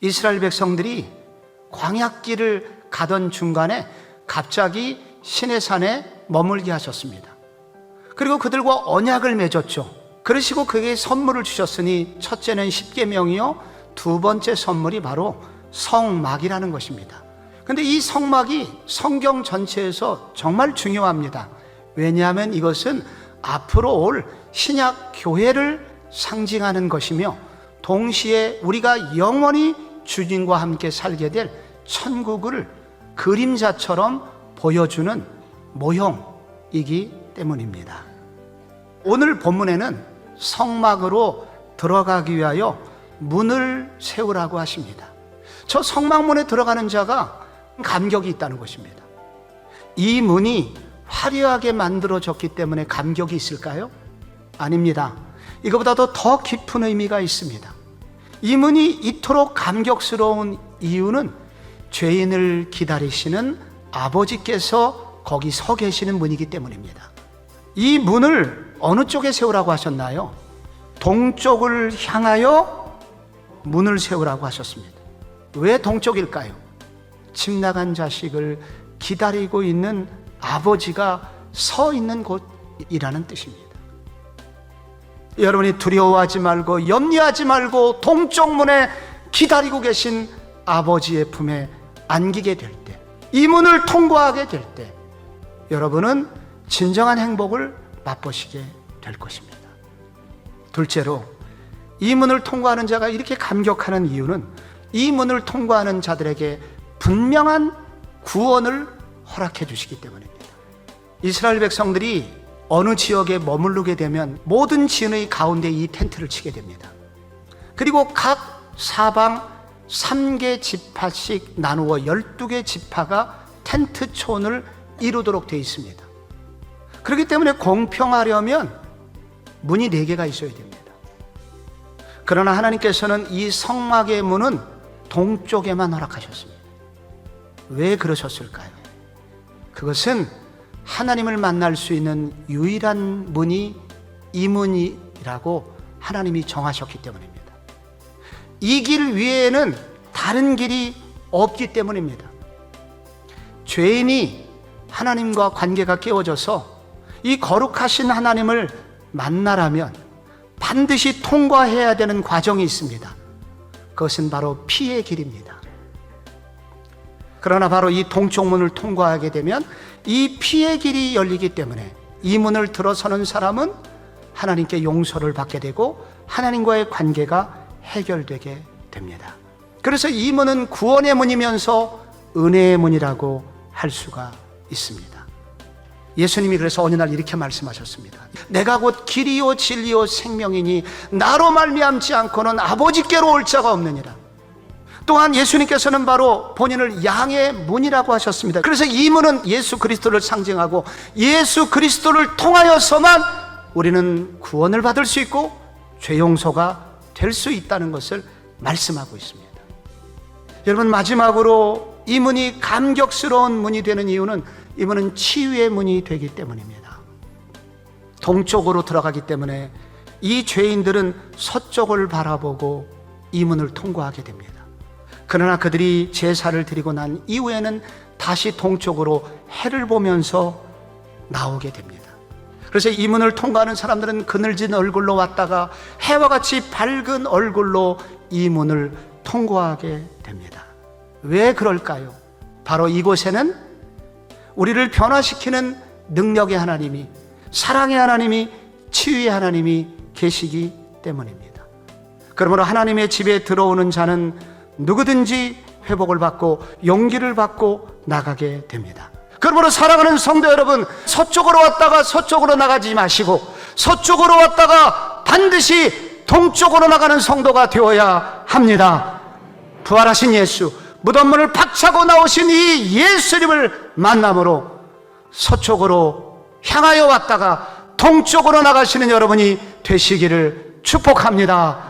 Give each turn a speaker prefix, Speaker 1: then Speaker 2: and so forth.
Speaker 1: 이스라엘 백성들이 광약길을 가던 중간에 갑자기 신의 산에 머물게 하셨습니다. 그리고 그들과 언약을 맺었죠. 그러시고 그에게 선물을 주셨으니 첫째는 십계명이요 두 번째 선물이 바로 성막이라는 것입니다. 근데 이 성막이 성경 전체에서 정말 중요합니다. 왜냐하면 이것은 앞으로 올 신약 교회를 상징하는 것이며 동시에 우리가 영원히 주님과 함께 살게 될 천국을 그림자처럼 보여주는 모형이기 때문입니다. 오늘 본문에는 성막으로 들어가기 위하여 문을 세우라고 하십니다. 저 성막문에 들어가는 자가 감격이 있다는 것입니다. 이 문이 화려하게 만들어졌기 때문에 감격이 있을까요? 아닙니다. 이거보다도 더 깊은 의미가 있습니다. 이 문이 이토록 감격스러운 이유는 죄인을 기다리시는 아버지께서 거기 서 계시는 문이기 때문입니다. 이 문을 어느 쪽에 세우라고 하셨나요? 동쪽을 향하여 문을 세우라고 하셨습니다. 왜 동쪽일까요? 집 나간 자식을 기다리고 있는 아버지가 서 있는 곳이라는 뜻입니다. 여러분이 두려워하지 말고 염려하지 말고 동쪽 문에 기다리고 계신 아버지의 품에 안기게 될 때, 이 문을 통과하게 될 때, 여러분은 진정한 행복을 맛보시게 될 것입니다. 둘째로, 이 문을 통과하는 자가 이렇게 감격하는 이유는 이 문을 통과하는 자들에게 분명한 구원을 허락해 주시기 때문입니다. 이스라엘 백성들이 어느 지역에 머무르게 되면 모든 진의 가운데 이 텐트를 치게 됩니다. 그리고 각 사방 3개 지파씩 나누어 12개 지파가 텐트촌을 이루도록 되어 있습니다. 그렇기 때문에 공평하려면 문이 4개가 있어야 됩니다. 그러나 하나님께서는 이 성막의 문은 동쪽에만 허락하셨습니다. 왜 그러셨을까요? 그것은 하나님을 만날 수 있는 유일한 문이 이 문이라고 하나님이 정하셨기 때문입니다. 이 길 위에는 다른 길이 없기 때문입니다. 죄인이 하나님과 관계가 깨어져서 이 거룩하신 하나님을 만나라면 반드시 통과해야 되는 과정이 있습니다. 그것은 바로 피의 길입니다. 그러나 바로 이 동쪽 문을 통과하게 되면 이 피의 길이 열리기 때문에 이 문을 들어서는 사람은 하나님께 용서를 받게 되고 하나님과의 관계가 해결되게 됩니다. 그래서 이 문은 구원의 문이면서 은혜의 문이라고 할 수가 있습니다. 예수님이 그래서 어느 날 이렇게 말씀하셨습니다. 내가 곧 길이요 진리요 생명이니 나로 말미암지 않고는 아버지께로 올 자가 없느니라. 또한 예수님께서는 바로 본인을 양의 문이라고 하셨습니다. 그래서 이 문은 예수 그리스도를 상징하고 예수 그리스도를 통하여서만 우리는 구원을 받을 수 있고 죄 용서가 될 수 있다는 것을 말씀하고 있습니다. 여러분 마지막으로 이 문이 감격스러운 문이 되는 이유는 이 문은 치유의 문이 되기 때문입니다. 동쪽으로 들어가기 때문에 이 죄인들은 서쪽을 바라보고 이 문을 통과하게 됩니다. 그러나 그들이 제사를 드리고 난 이후에는 다시 동쪽으로 해를 보면서 나오게 됩니다. 그래서 이 문을 통과하는 사람들은 그늘진 얼굴로 왔다가 해와 같이 밝은 얼굴로 이 문을 통과하게 됩니다. 왜 그럴까요? 바로 이곳에는 우리를 변화시키는 능력의 하나님이, 사랑의 하나님이, 치유의 하나님이 계시기 때문입니다. 그러므로 하나님의 집에 들어오는 자는 누구든지 회복을 받고 용기를 받고 나가게 됩니다. 그러므로 사랑하는 성도 여러분, 서쪽으로 왔다가 서쪽으로 나가지 마시고 서쪽으로 왔다가 반드시 동쪽으로 나가는 성도가 되어야 합니다. 부활하신 예수, 무덤문을 박차고 나오신 이 예수님을 만남으로 서쪽으로 향하여 왔다가 동쪽으로 나가시는 여러분이 되시기를 축복합니다.